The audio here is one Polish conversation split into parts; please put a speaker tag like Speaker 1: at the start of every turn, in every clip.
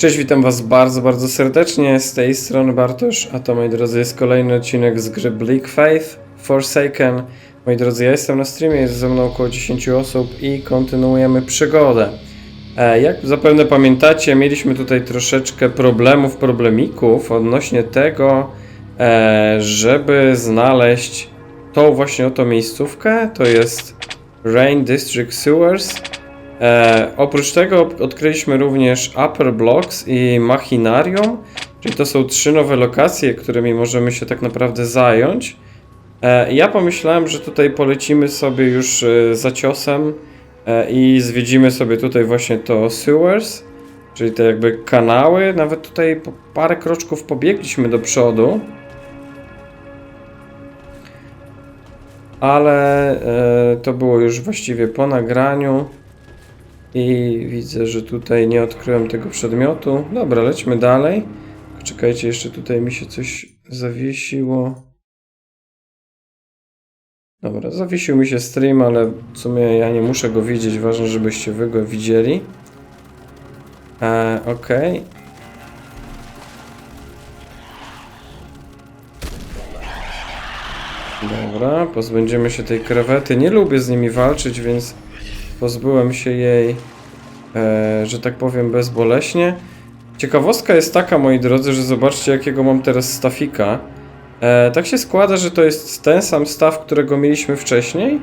Speaker 1: Cześć, witam was bardzo, bardzo serdecznie. Z tej strony Bartosz, a to moi drodzy jest kolejny odcinek z gry Bleak Faith Forsaken. Moi drodzy, ja jestem na streamie, jest ze mną około 10 osób i kontynuujemy przygodę. E, Jak zapewne pamiętacie, mieliśmy tutaj troszeczkę problemów, problemików odnośnie tego, e, żeby znaleźć tą właśnie oto miejscówkę. To jest Rain District Sewers. E, oprócz tego odkryliśmy również Upper Blocks i Machinarium, czyli to są trzy nowe lokacje, którymi możemy się tak naprawdę zająć. E, ja pomyślałem, że tutaj polecimy sobie już e, za ciosem e, i zwiedzimy sobie tutaj właśnie to Sewers, czyli te jakby kanały. Nawet tutaj parę kroczków pobiegliśmy do przodu. Ale e, to było już właściwie po nagraniu. I widzę, że tutaj nie odkryłem tego przedmiotu. Dobra, lećmy dalej. Czekajcie, jeszcze tutaj mi się coś zawiesiło. Dobra, zawiesił mi się stream, ale w sumie ja nie muszę go widzieć. Ważne, żebyście wy go widzieli. E, Okej. Dobra, pozbędziemy się tej krewety. Nie lubię z nimi walczyć, więc pozbyłem się jej, e, że tak powiem, bezboleśnie. Ciekawostka jest taka, moi drodzy, że zobaczcie, jakiego mam teraz stafika. E, tak się składa, że to jest ten sam staw, którego mieliśmy wcześniej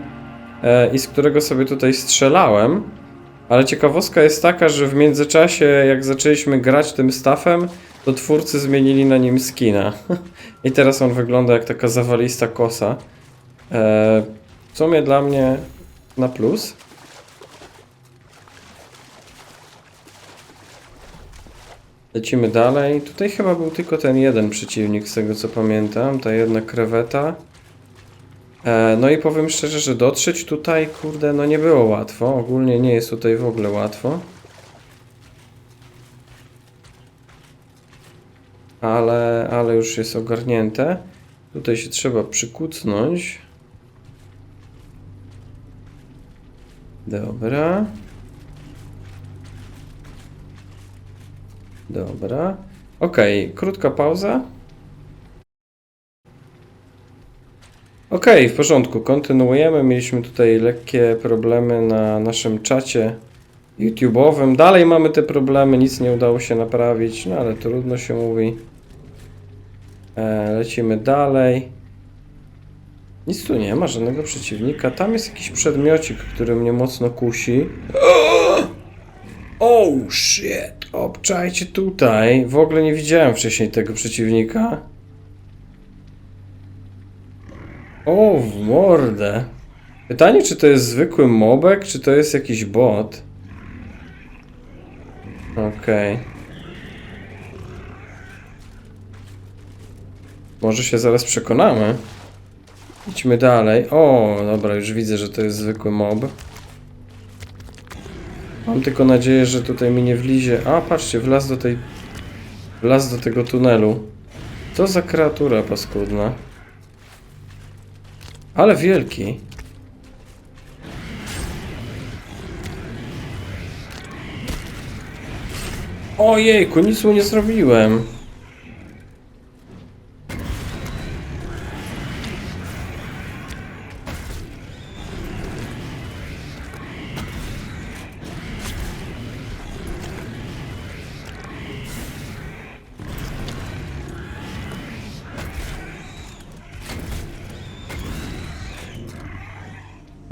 Speaker 1: e, i z którego sobie tutaj strzelałem. Ale ciekawostka jest taka, że w międzyczasie, jak zaczęliśmy grać tym stafem, to twórcy zmienili na nim skina. I teraz on wygląda jak taka zawalista kosa. E, w sumie dla mnie na plus. Lecimy dalej. Tutaj chyba był tylko ten jeden przeciwnik, z tego co pamiętam. Ta jedna kreweta. E, no i powiem szczerze, że dotrzeć tutaj, kurde, no nie było łatwo. Ogólnie nie jest tutaj w ogóle łatwo. Ale, ale już jest ogarnięte. Tutaj się trzeba przykucnąć. Dobra. Dobra. Okej, krótka pauza. Okej, w porządku, kontynuujemy. Mieliśmy tutaj lekkie problemy na naszym czacie YouTube'owym. Dalej mamy te problemy, nic nie udało się naprawić, no ale trudno się mówi. E, lecimy dalej. Nic tu nie ma, żadnego przeciwnika. Tam jest jakiś przedmiocik, który mnie mocno kusi. Oh shit! Obczajcie tutaj. W ogóle nie widziałem wcześniej tego przeciwnika. O, w mordę. Pytanie, czy to jest zwykły mobek, czy to jest jakiś bot? Okej. Może się zaraz przekonamy. Idźmy dalej. O, dobra, już widzę, że to jest zwykły mob. Mam tylko nadzieję, że tutaj mi nie wlizie. A, patrzcie, wlazł do tej... Wlazł do tego tunelu. Co za kreatura paskudna. Ale wielki. Ojejku, nic mu nie zrobiłem.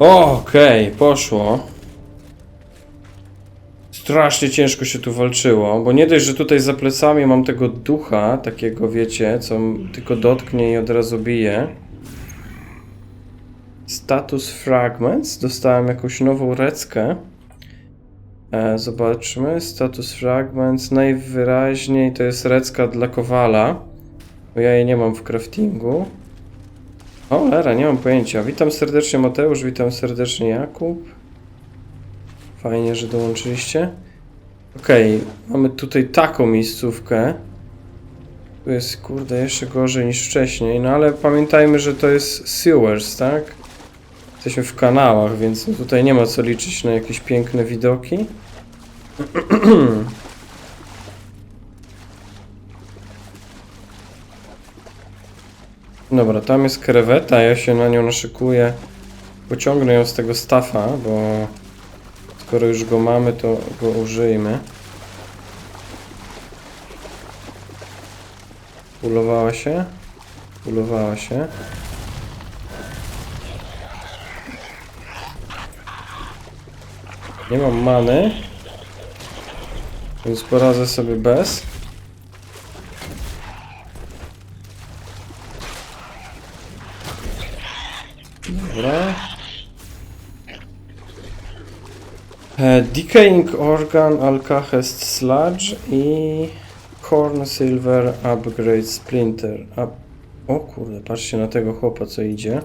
Speaker 1: Okej, poszło. Strasznie ciężko się tu walczyło, bo nie dość, że tutaj za plecami mam tego ducha, takiego wiecie, co tylko dotknie i od razu bije. Status Fragments. Dostałem jakąś nową reckę. E, zobaczmy. Status Fragments. Najwyraźniej to jest recka dla Kowala. Bo ja jej nie mam w craftingu. O, Lera, nie mam pojęcia. Witam serdecznie Mateusz, witam serdecznie Jakub. Fajnie, że dołączyliście. Okej, mamy tutaj taką miejscówkę. Tu jest, kurde, jeszcze gorzej niż wcześniej, no ale pamiętajmy, że to jest sewers, tak? Jesteśmy w kanałach, więc tutaj nie ma co liczyć na jakieś piękne widoki. Dobra, tam jest kreweta, ja się na nią naszykuję. Pociągnę ją z tego stafa, bo skoro już go mamy, to go użyjmy. Ulowała się? Ulowała się. Nie mam many, więc poradzę sobie bez. Decaying Organ, Alcahest Sludge i Corn Silver Upgrade Splinter. A... O kurde, patrzcie na tego chłopa co idzie.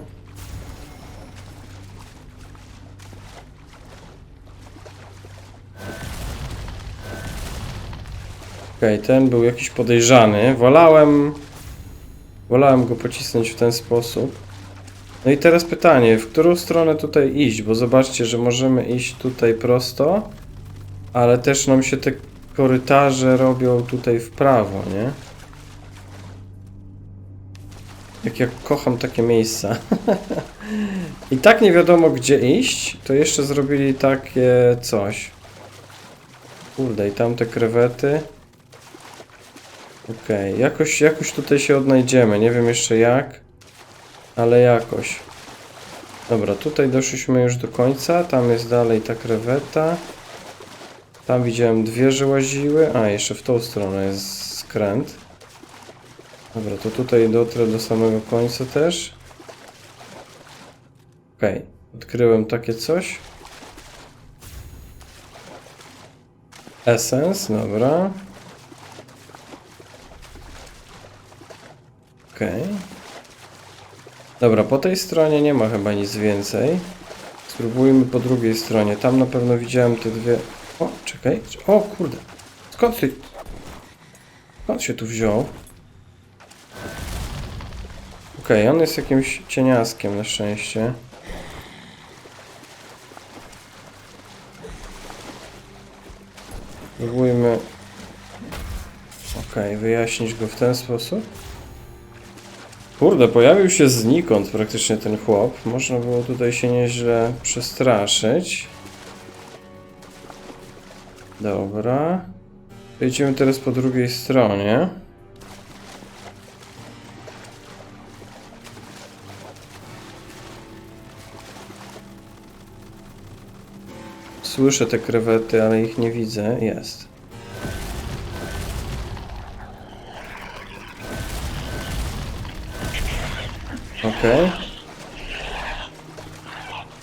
Speaker 1: Okej, ten był jakiś podejrzany. Wolałem... Wolałem go pocisnąć w ten sposób. No i teraz pytanie, w którą stronę tutaj iść? Bo zobaczcie, że możemy iść tutaj prosto, ale też nam się te korytarze robią tutaj w prawo, nie? Jak ja kocham takie miejsca. I tak nie wiadomo gdzie iść, to jeszcze zrobili takie coś. Kurde, i tamte krewety. Okej, jakoś, jakoś tutaj się odnajdziemy, nie wiem jeszcze jak, ale jakoś. Dobra, tutaj doszliśmy już do końca, tam jest dalej ta kreweta. Tam widziałem dwie, że łaziły, a jeszcze w tą stronę jest skręt. Dobra, to tutaj dotrę do samego końca też. Okej, odkryłem takie coś. Essence, dobra. Okej. Dobra, po tej stronie nie ma chyba nic więcej. Spróbujmy po drugiej stronie. Tam na pewno widziałem te dwie... O, czekaj. O, kurde. Skąd ty... Skąd się tu wziął? Okej, on jest jakimś cieniaskiem na szczęście. Spróbujmy... Okej, wyjaśnić go w ten sposób. Kurde, pojawił się znikąd praktycznie ten chłop. Można było tutaj się nieźle przestraszyć. Dobra. Idziemy teraz po drugiej stronie. Słyszę te krewety, ale ich nie widzę. Jest. Okej. Okay.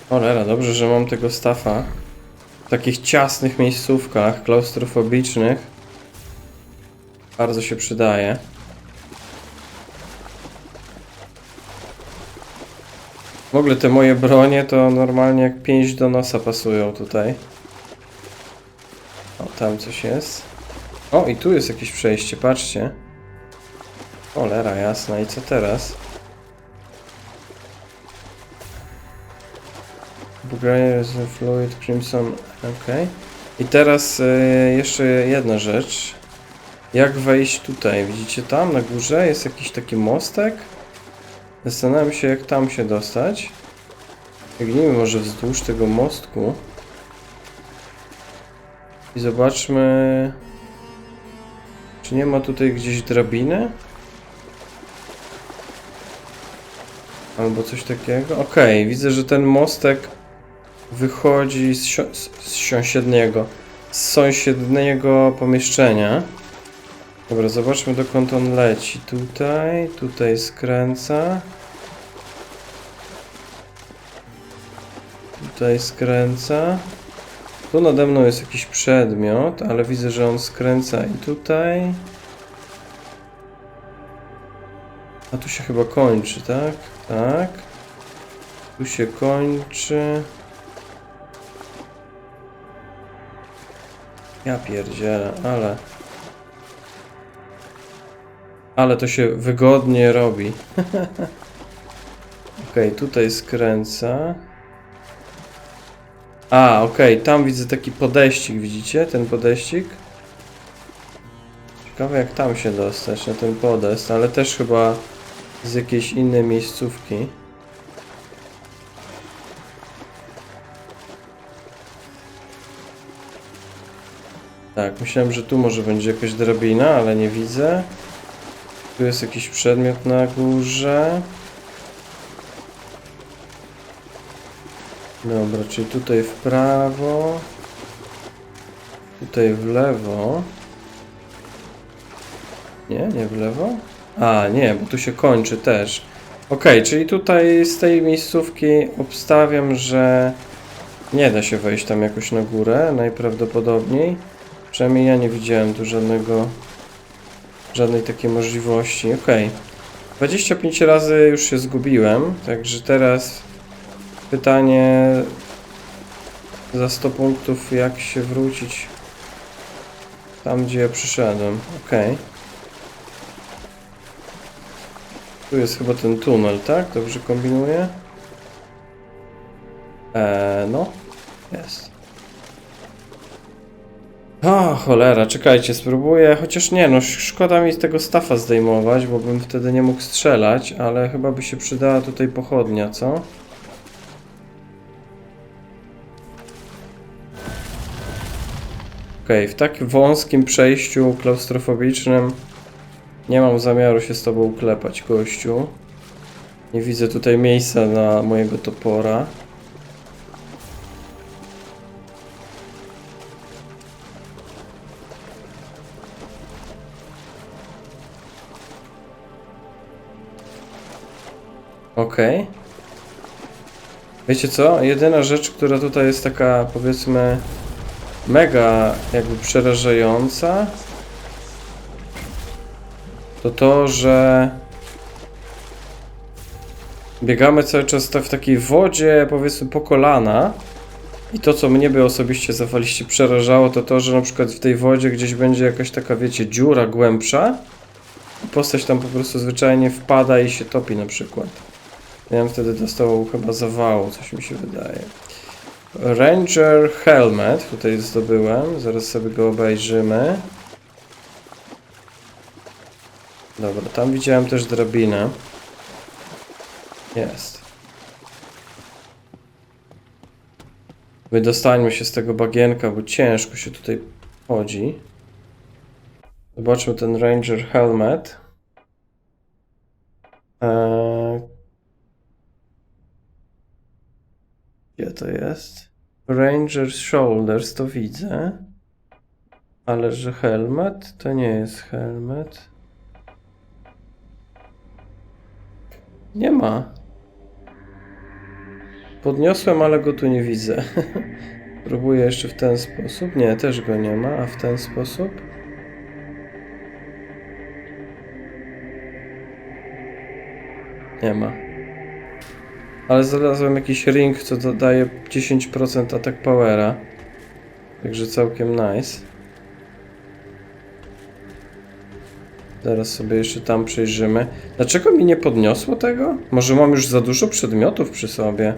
Speaker 1: Cholera, dobrze, że mam tego stafa. W takich ciasnych miejscówkach, klaustrofobicznych. Bardzo się przydaje. W ogóle te moje bronie to normalnie jak pięść do nosa pasują tutaj. O, tam coś jest. O, i tu jest jakieś przejście, patrzcie. Cholera jasna, i co teraz? A Fluid Crimson. Ok. I teraz y, jeszcze jedna rzecz. Jak wejść tutaj? Widzicie tam na górze jest jakiś taki mostek? Zastanawiam się jak tam się dostać. Biegnijmy może wzdłuż tego mostku. I zobaczmy... Czy nie ma tutaj gdzieś drabiny? Albo coś takiego? Okej, okay, widzę, że ten mostek wychodzi z, z z sąsiedniego, z sąsiedniego pomieszczenia. Dobra, zobaczmy dokąd on leci. Tutaj, tutaj skręca. Tutaj skręca. Tu nade mną jest jakiś przedmiot, ale widzę, że on skręca i tutaj. A tu się chyba kończy, tak? Tak. Tu się kończy. Ja pierdzielę, ale... Ale to się wygodnie robi. Okej, okay, tutaj skręca. A, okej, okay, tam widzę taki podejścik, widzicie? Ten podejścik? Ciekawe jak tam się dostać, na ten podest, ale też chyba z jakiejś innej miejscówki. Tak, myślałem, że tu może będzie jakaś drabina, ale nie widzę. Tu jest jakiś przedmiot na górze. Dobra, czyli tutaj w prawo. Tutaj w lewo. Nie, nie w lewo? A, nie, bo tu się kończy też. Okej, czyli tutaj z tej miejscówki obstawiam, że nie da się wejść tam jakoś na górę, najprawdopodobniej. Przynajmniej ja nie widziałem tu żadnego, żadnej takiej możliwości. Okej. 25 razy już się zgubiłem, także teraz pytanie za 100 punktów, jak się wrócić tam, gdzie ja przyszedłem. Okej. Tu jest chyba ten tunel, tak? Dobrze kombinuję? Eee, no. Jest. O, cholera, czekajcie, spróbuję. Chociaż nie, no sz- szkoda mi tego stafa zdejmować, bo bym wtedy nie mógł strzelać, ale chyba by się przydała tutaj pochodnia, co? Okej, w tak wąskim przejściu klaustrofobicznym nie mam zamiaru się z tobą uklepać, gościu. Nie widzę tutaj miejsca na mojego topora. Okej. Wiecie co? Jedyna rzecz, która tutaj jest taka, powiedzmy, mega jakby przerażająca, to to, że biegamy cały czas ta- w takiej wodzie, powiedzmy po kolana. I to, co mnie by osobiście zawaliście przerażało, to to, że na przykład w tej wodzie gdzieś będzie jakaś taka, wiecie, dziura głębsza. I postać tam po prostu zwyczajnie wpada i się topi na przykład. Ja wtedy dostał chyba zawału, coś mi się wydaje. Ranger Helmet, tutaj zdobyłem, zaraz sobie go obejrzymy. Dobra, tam widziałem też drabinę. Jest. Wydostańmy się z tego bagienka, bo ciężko się tutaj chodzi. Zobaczmy ten Ranger Helmet. Eee... Gdzie to jest? Ranger Shoulders to widzę. Ale że helmet to nie jest helmet. Nie ma. Podniosłem, ale go tu nie widzę. Próbuję jeszcze w ten sposób. Nie, też go nie ma, a w ten sposób. Nie ma. Ale znalazłem jakiś ring, co dodaje 10% attack powera. Także całkiem nice. Zaraz sobie jeszcze tam przejrzymy. Dlaczego mi nie podniosło tego? Może mam już za dużo przedmiotów przy sobie?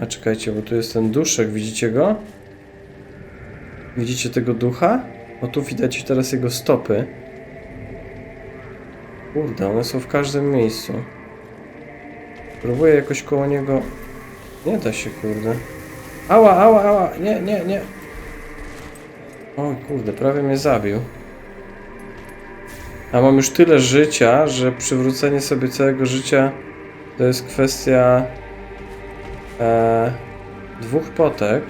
Speaker 1: A czekajcie, bo tu jest ten duszek, widzicie go? Widzicie tego ducha? O tu widać teraz jego stopy. Kurde, one są w każdym miejscu. Próbuję jakoś koło niego... Nie da się, kurde. Ała, ała, ała! Nie, nie, nie! Oj, kurde, prawie mnie zabił. A mam już tyle życia, że przywrócenie sobie całego życia to jest kwestia e, dwóch potek.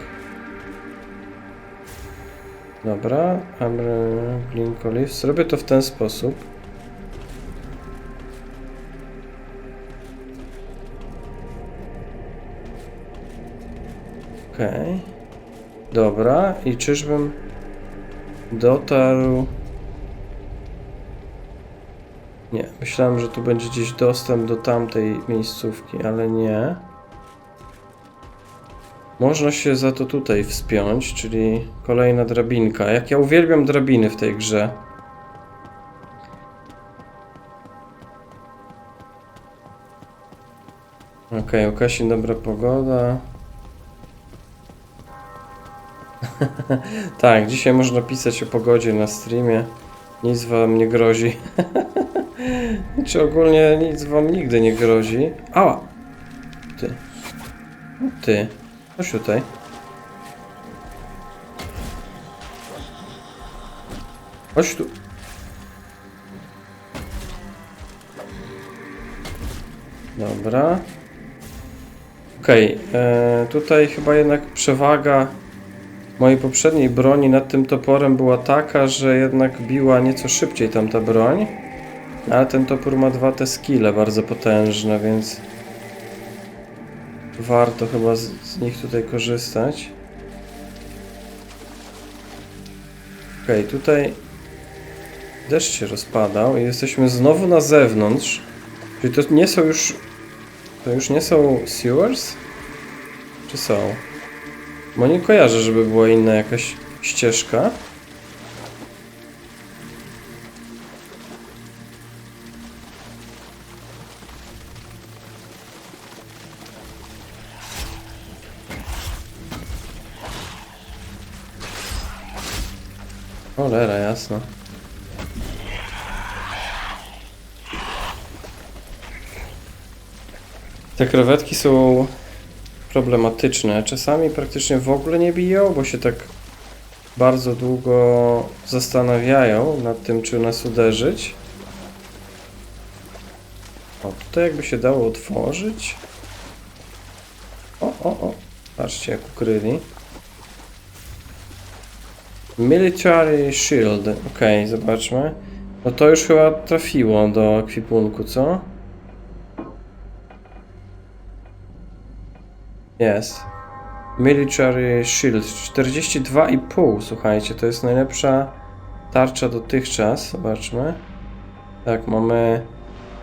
Speaker 1: Dobra, Blink Olives. Zrobię to w ten sposób. Okej. Dobra, i czyżbym dotarł... Nie, myślałem, że tu będzie gdzieś dostęp do tamtej miejscówki, ale nie. Można się za to tutaj wspiąć, czyli kolejna drabinka. Jak ja uwielbiam drabiny w tej grze. Okej, okay, Kasi dobra pogoda. tak, dzisiaj można pisać o pogodzie na streamie. Nic wam nie grozi. Czy ogólnie nic wam nigdy nie grozi? Ała! Ty. Ty. Chodź tutaj. Chodź tu. Dobra. Okej, e, tutaj chyba jednak przewaga mojej poprzedniej broni nad tym toporem była taka, że jednak biła nieco szybciej tamta broń. Ale ten topór ma dwa te skille bardzo potężne, więc warto chyba z, z nich tutaj korzystać. Okej, tutaj deszcz się rozpadał i jesteśmy znowu na zewnątrz. Czyli to nie są już... To już nie są sewers? Czy są? Bo nie kojarzę, żeby była inna jakaś ścieżka. Cholera, jasno. Te krewetki są problematyczne. Czasami praktycznie w ogóle nie biją, bo się tak bardzo długo zastanawiają nad tym, czy nas uderzyć. O, tutaj jakby się dało otworzyć. O, o, o. Patrzcie, jak ukryli. Military Shield. Okej, zobaczmy. No to już chyba trafiło do ekwipunku, co? Jest. Military Shield 42,5. Słuchajcie, to jest najlepsza tarcza dotychczas. Zobaczmy. Tak, mamy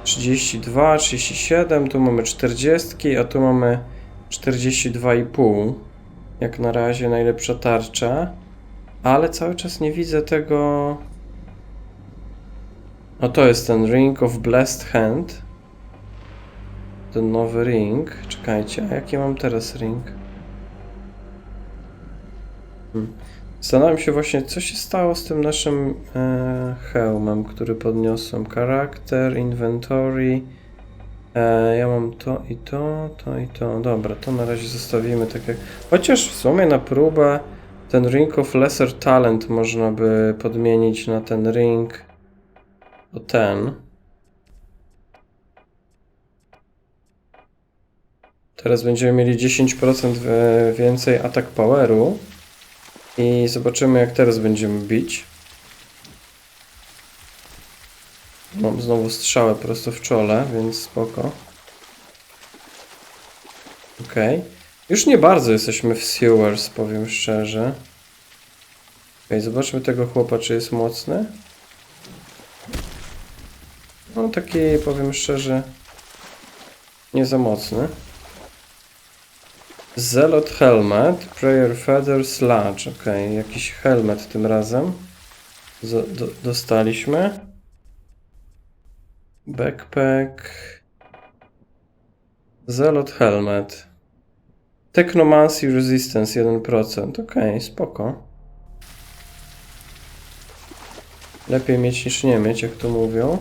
Speaker 1: 32, 37, tu mamy 40, a tu mamy 42,5. Jak na razie najlepsza tarcza. Ale cały czas nie widzę tego. No to jest ten Ring of Blessed Hand. Ten nowy ring. Czekajcie, a jaki mam teraz ring? Hmm. Zastanawiam się właśnie, co się stało z tym naszym e, hełmem, który podniosłem. Charakter, inventory. E, ja mam to i to, to i to. Dobra, to na razie zostawimy tak jak... Chociaż w sumie na próbę ten Ring of Lesser Talent można by podmienić na ten ring o ten. Teraz będziemy mieli 10% we- więcej atak poweru. I zobaczymy jak teraz będziemy bić. Mam znowu strzałę prosto w czole, więc spoko. Okej. Już nie bardzo jesteśmy w sewers, powiem szczerze. Okej, zobaczmy tego chłopa, czy jest mocny. No taki, powiem szczerze, nie za mocny. Zelot Helmet, Prayer Feather Sludge. Ok, jakiś helmet tym razem. Z do dostaliśmy. Backpack. Zelot Helmet. Technomancy Resistance 1%. Ok, spoko. Lepiej mieć niż nie mieć, jak to mówią.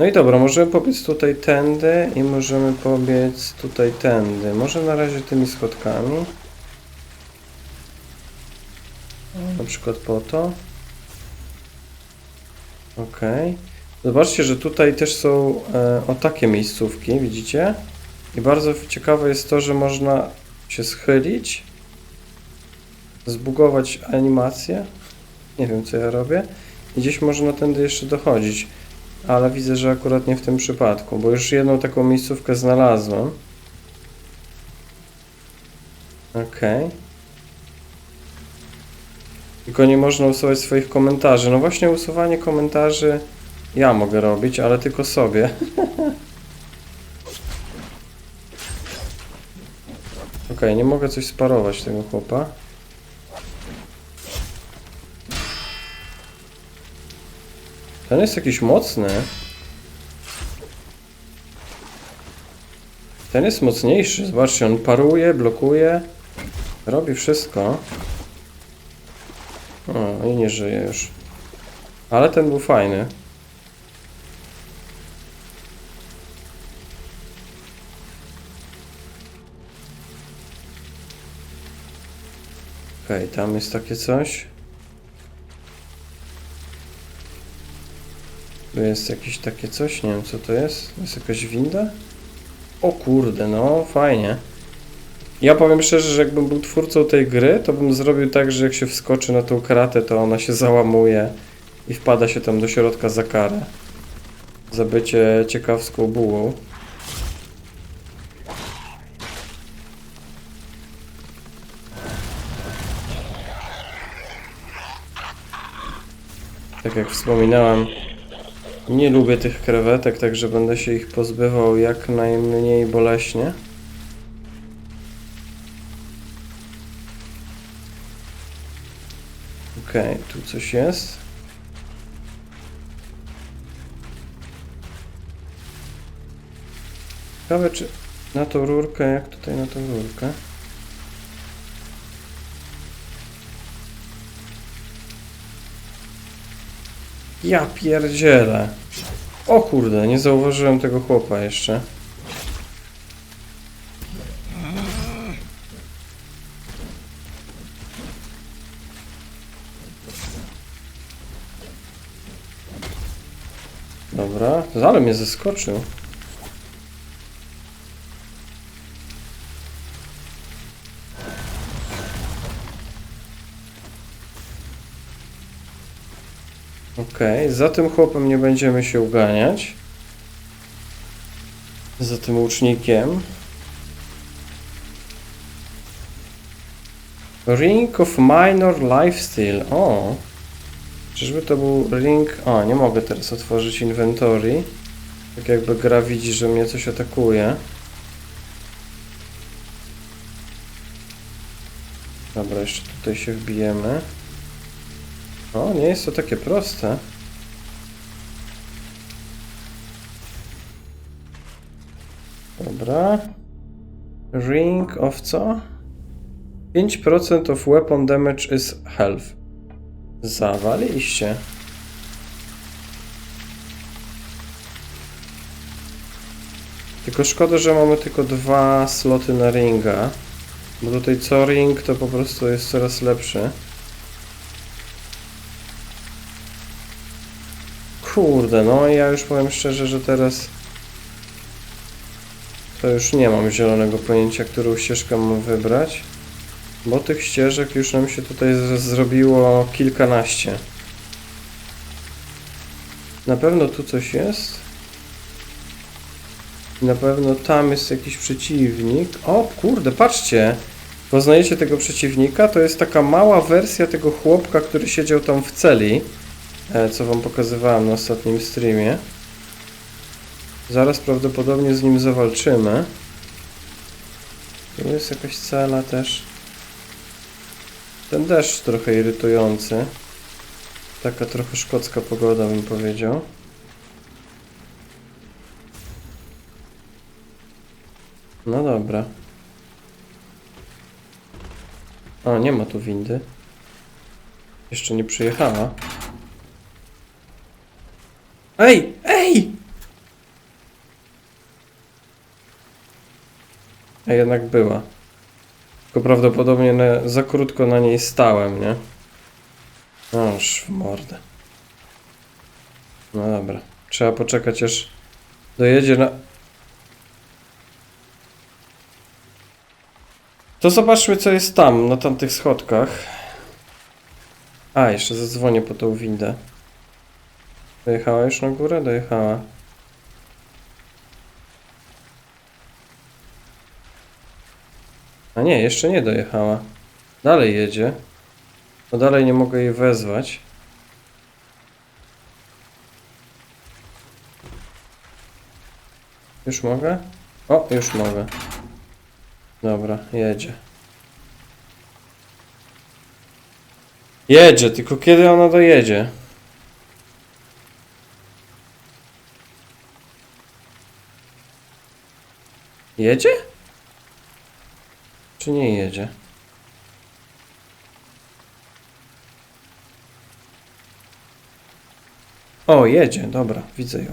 Speaker 1: No i dobra, możemy pobiec tutaj tędy i możemy pobiec tutaj tędy. Może na razie tymi schodkami. Na przykład po to. Ok. Zobaczcie, że tutaj też są e, o takie miejscówki, widzicie? I bardzo ciekawe jest to, że można się schylić, zbugować animację. Nie wiem, co ja robię. I gdzieś można tędy jeszcze dochodzić. Ale widzę, że akurat nie w tym przypadku, bo już jedną taką miejscówkę znalazłem. Okej. Tylko nie można usuwać swoich komentarzy. No właśnie usuwanie komentarzy ja mogę robić, ale tylko sobie. Okej, nie mogę coś sparować tego chłopa. Ten jest jakiś mocny. Ten jest mocniejszy. Zobaczcie, on paruje, blokuje. Robi wszystko. O, i nie żyje już. Ale ten był fajny. Okej, okay, tam jest takie coś. Tu jest jakieś takie coś, nie wiem co to jest. To jest jakaś winda? O kurde, no fajnie. Ja powiem szczerze, że jakbym był twórcą tej gry, to bym zrobił tak, że jak się wskoczy na tą kratę, to ona się załamuje i wpada się tam do środka za karę. Za bycie ciekawską bułą. Tak jak wspominałem, nie lubię tych krewetek, także będę się ich pozbywał jak najmniej boleśnie. Okej, tu coś jest. Ciekawe czy na tą rurkę, jak tutaj na tą rurkę? Ja pierdzielę. O kurde, nie zauważyłem tego chłopa jeszcze. Dobra, ale mnie zaskoczył. Okej, za tym chłopem nie będziemy się uganiać. Za tym łucznikiem. Ring of Minor Lifesteal. O! Czyżby to był ring... O, nie mogę teraz otworzyć inwentory. Tak jakby gra widzi, że mnie coś atakuje. Dobra, jeszcze tutaj się wbijemy. O, nie jest to takie proste. Dobra. Ring of co? 5% of weapon damage is health. Zawaliście. Tylko szkoda, że mamy tylko dwa sloty na ringa. Bo tutaj co ring to po prostu jest coraz lepszy. Kurde, no ja już powiem szczerze, że teraz to już nie mam zielonego pojęcia, którą ścieżkę mam wybrać, bo tych ścieżek już nam się tutaj zrobiło kilkanaście. Na pewno tu coś jest. Na pewno tam jest jakiś przeciwnik. O kurde, patrzcie! Poznajecie tego przeciwnika? To jest taka mała wersja tego chłopka, który siedział tam w celi co wam pokazywałem na ostatnim streamie. Zaraz prawdopodobnie z nim zawalczymy. Tu jest jakaś cela też. Ten deszcz trochę irytujący. Taka trochę szkocka pogoda bym powiedział. No dobra. O, nie ma tu windy. Jeszcze nie przyjechała. Ej! Ej! A jednak była. Tylko prawdopodobnie na, za krótko na niej stałem, nie? Noż w mordę. No dobra. Trzeba poczekać aż dojedzie na... To zobaczmy co jest tam, na tamtych schodkach. A, jeszcze zadzwonię po tą windę. Dojechała już na górę? Dojechała. A nie, jeszcze nie dojechała. Dalej jedzie. No dalej nie mogę jej wezwać. Już mogę? O, już mogę. Dobra, jedzie. Jedzie, tylko kiedy ona dojedzie? Jedzie? Czy nie jedzie? O, jedzie, dobra, widzę ją.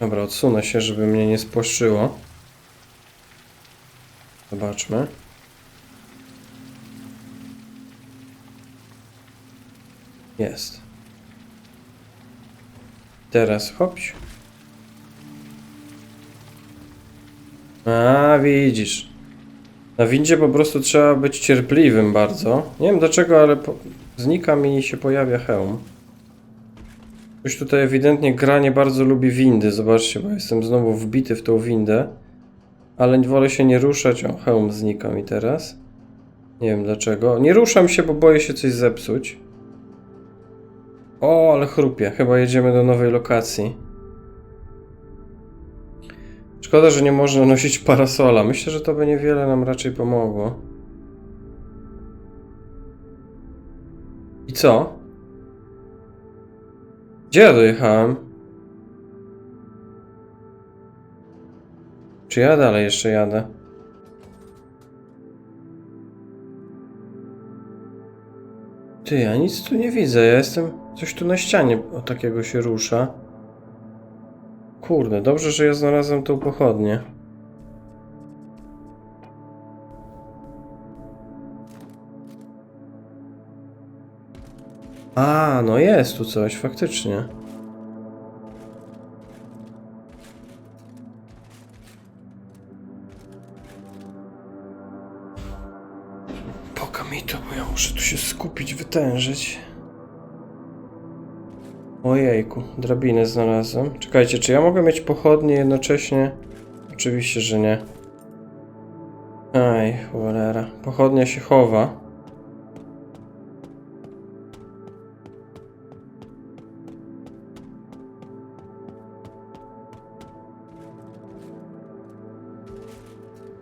Speaker 1: Dobra, odsunę się, żeby mnie nie spłaszczyło. Zobaczmy. Jest. Teraz hopś. A, widzisz. Na windzie po prostu trzeba być cierpliwym bardzo. Nie wiem dlaczego, ale po... znika mi i się pojawia hełm. Ktoś tutaj ewidentnie gra nie bardzo lubi windy. Zobaczcie, bo jestem znowu wbity w tą windę. Ale wolę się nie ruszać. O, hełm znika mi teraz. Nie wiem dlaczego. Nie ruszam się, bo boję się coś zepsuć. O, ale chrupie. Chyba jedziemy do nowej lokacji. Szkoda, że nie można nosić parasola. Myślę, że to by niewiele nam raczej pomogło. I co? Gdzie ja dojechałem? Czy ja dalej jeszcze jadę? Ty, ja nic tu nie widzę. Ja jestem. Coś tu na ścianie o takiego się rusza. Kurde, dobrze, że ja znalazłem tą pochodnię. A, no jest tu coś, faktycznie. Poka mi to, bo ja muszę tu się skupić, wytężyć. Ojejku, drabinę znalazłem. Czekajcie, czy ja mogę mieć pochodnie jednocześnie? Oczywiście, że nie. Aj, cholera. Pochodnia się chowa.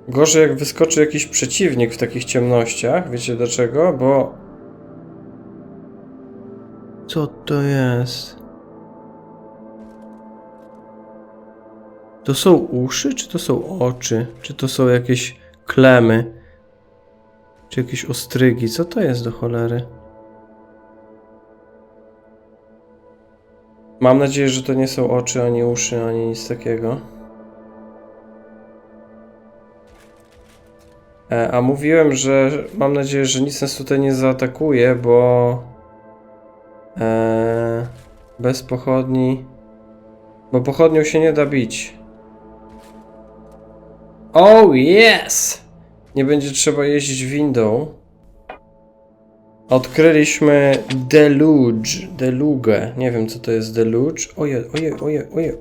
Speaker 1: Gorzej jak wyskoczy jakiś przeciwnik w takich ciemnościach. Wiecie dlaczego? Bo co to jest? To są uszy, czy to są oczy? Czy to są jakieś klemy? Czy jakieś ostrygi? Co to jest do cholery? Mam nadzieję, że to nie są oczy, ani uszy, ani nic takiego. E, a mówiłem, że mam nadzieję, że nic nas tutaj nie zaatakuje, bo Eee, bez pochodni. Bo pochodnią się nie da bić. Oh yes! Nie będzie trzeba jeździć windą. Odkryliśmy Deluge. Deluge. Nie wiem co to jest Deluge. Oje, oje, oje, oje.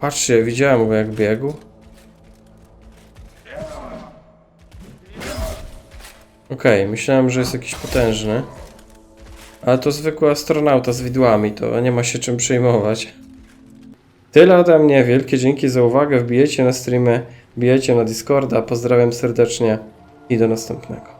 Speaker 1: Patrzcie, widziałem go jak biegł. Okej, myślałem, że jest jakiś potężny. Ale to zwykły astronauta z widłami, to nie ma się czym przejmować. Tyle ode mnie, wielkie dzięki za uwagę, wbijajcie na streamy, wbijajcie na Discorda, pozdrawiam serdecznie i do następnego.